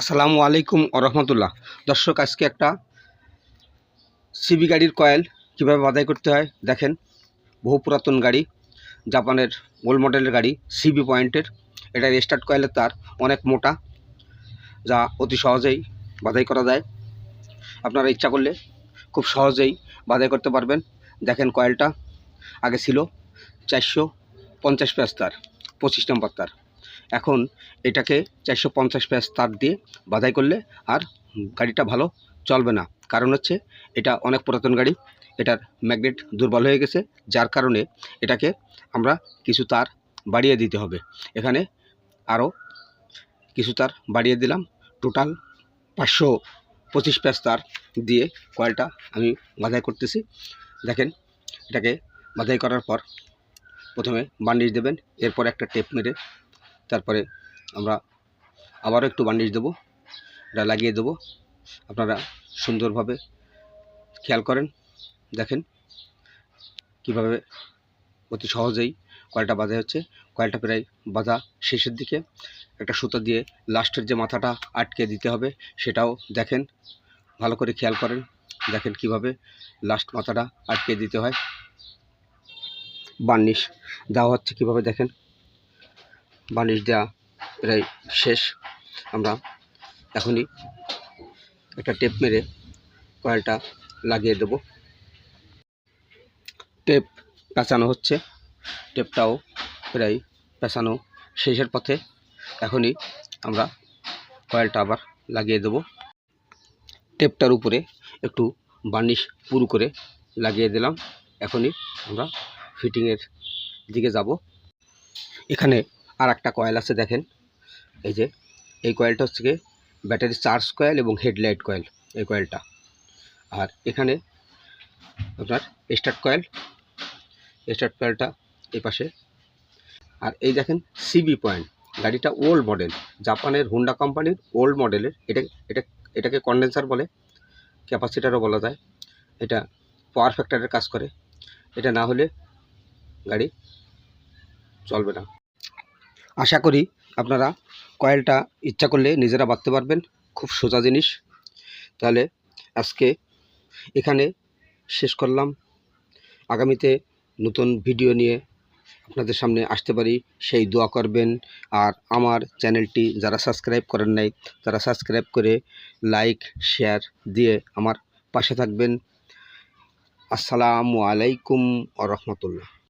আসসালামু আলাইকুম রহমতুল্লাহ। দর্শক, আজকে একটা সিবি গাড়ির কয়েল কীভাবে বাধাই করতে হয়, দেখেন। বহু পুরাতন গাড়ি, জাপানের ওল্ড মডেলের গাড়ি সিবি পয়েন্টের এটা স্টার্ট কয়েলের তার, অনেক মোটা, যা অতি সহজেই বাধাই করা যায়। আপনারা ইচ্ছা করলে খুব সহজেই বাধাই করতে পারবেন। দেখেন কয়েলটা আগে ছিল চারশো পঞ্চাশ পেঁয়াজ তার, পঁচিশ নম্বর তার। এখন এটাকে চারশো পঞ্চাশ প্যাস তার দিয়ে বাধাই করলে আর গাড়িটা ভালো চলবে না। কারণ হচ্ছে এটা অনেক পুরাতন গাড়ি, এটার ম্যাগনেট দুর্বল হয়ে গেছে, যার কারণে এটাকে আমরা কিছু তার বাড়িয়ে দিতে হবে। এখানে আরও কিছু তার বাড়িয়ে দিলাম। টোটাল পাঁচশো পঁচিশ পেঁয়াজ তার দিয়ে কয়েলটা আমি বাধাই করতেছি। দেখেন, এটাকে বাধাই করার পর প্রথমে বান্ডিজ দেবেন, এরপর একটা টেপ মেরে তারপরে আমরা আবারও একটু বান্ডিজ দেবো, এটা লাগিয়ে দেবো। আপনারা সুন্দরভাবে খেয়াল করেন, দেখেন কীভাবে অতি সহজেই কয়েলটা বাঁধা হচ্ছে। কয়েলটা প্রায় বাঁধা শেষের দিকে। একটা সুতো দিয়ে লাস্টের যে মাথাটা আটকে দিতে হবে সেটাও দেখেন, ভালো করে খেয়াল করেন, দেখেন কীভাবে লাস্ট মাথাটা আটকে দিতে হয়। বার্নিশ দেওয়া হচ্ছে কীভাবে দেখেন। বার্নিশ দেওয়া প্রায় শেষ। আমরা এখনই একটা টেপ মেরে কয়েলটা লাগিয়ে দেব। টেপ পেঁচানো হচ্ছে। টেপটাও প্রায় পেঁচানো শেষের পথে। এখনই আমরা কয়েলটা আবার লাগিয়ে দেব। টেপটার উপরে একটু বার্নিশ পুরু করে লাগিয়ে দিলাম। এখনই আমরা ফিটিংয়ের দিকে যাব। এখানে আর একটা কয়েল আছে দেখেন। এই যে, এই কয়েলটা হচ্ছে ব্যাটারি চার্জ কয়েল এবং হেডলাইট কয়েল এই কয়েলটা আর এখানে আপনার স্টার্ট কয়েল স্টার্ট কয়েলটা এই পাশে। আর এই দেখেন সিবি পয়েন্ট গাড়িটা ওল্ড মডেল জাপানের হুন্ডা কোম্পানির ওল্ড মডেলের এটা এটা, এটাকে কন্ডেন্সার বলে ক্যাপাসিটারও বলা যায়। এটা পাওয়ার ফ্যাক্টরের কাজ করে। এটা না হলে গাড়ি চলবে না। আশা করি আপনারা কয়েলটা ইচ্ছা করলে নিজেরা বাঁধতে পারবেন, খুব সোজা জিনিস। তাহলে আজকে এখানে শেষ করলাম। আগামীতে নতুন ভিডিও নিয়ে আপনাদের সামনে আসতে পারি। সেই দোয়া করবেন। আর আমার চ্যানেলটি যারা সাবস্ক্রাইব করেন নাই, তারা সাবস্ক্রাইব করে লাইক, শেয়ার দিয়ে আমার পাশে থাকবেন। আসসালামু আলাইকুম রহমতুল্লাহ।